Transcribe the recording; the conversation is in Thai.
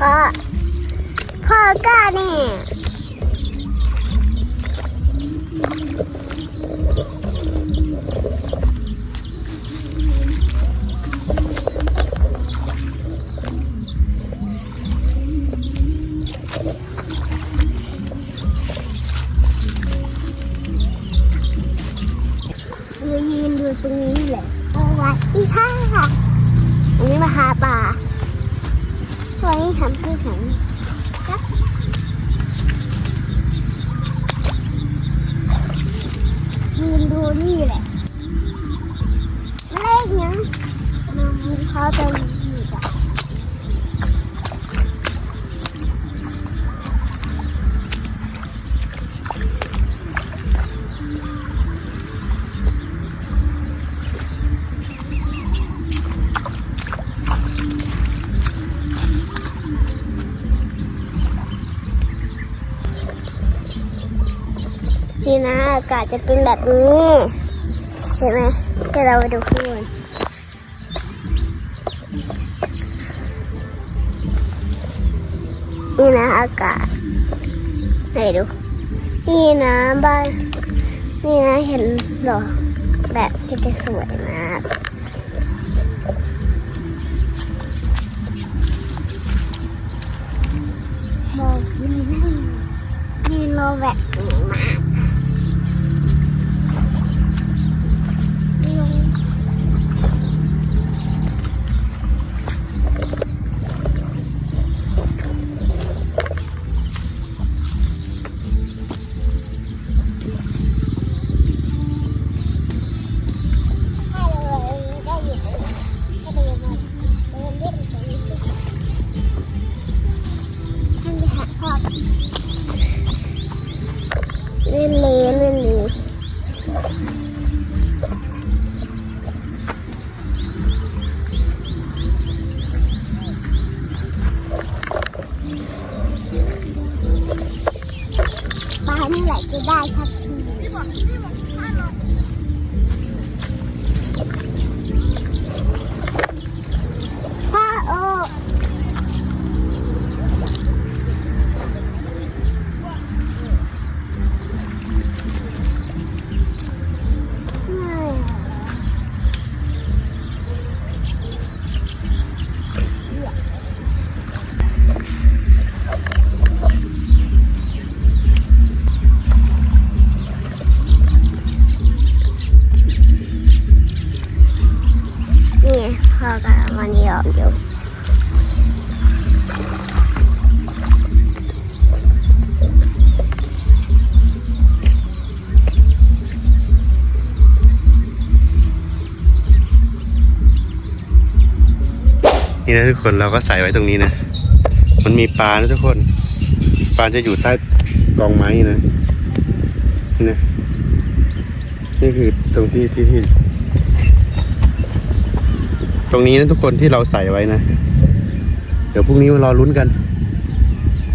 พ่อ พ่อกล้าเนี่ยยืนดูตรงนี้แหละสวัสดีค่ะวันนี้มาหาปลา ให้ทำที่ไหนครับยืนดูนี่แหละเลขเนี้ยมันเขาจะมี นี่นะอากาศจะเป็นแบบนี้ เห็นไหมเดี๋ยวเราไปดูข้างบนนี่นะอากาศไหนดูนี่นะบ้านนี่นะเห็นเหรอแบบที่จะสวยมาก ปลาเมื่อไหร่จะได้ครับพี่บอกพี่บอก พ่อกับมันยอมอยู่นี่นะทุกคนเราก็ใส่ไว้ตรงนี้นะ มันมีปลานะทุกคน ปลาจะอยู่ใต้กองไม้นี่นะนี่นะ นี่คือตรงที่ที่ที่ ตรงนี้นะทุกคนที่เราใส่ไว้นะ เดี๋ยวพรุ่งนี้มารอลุ้นกัน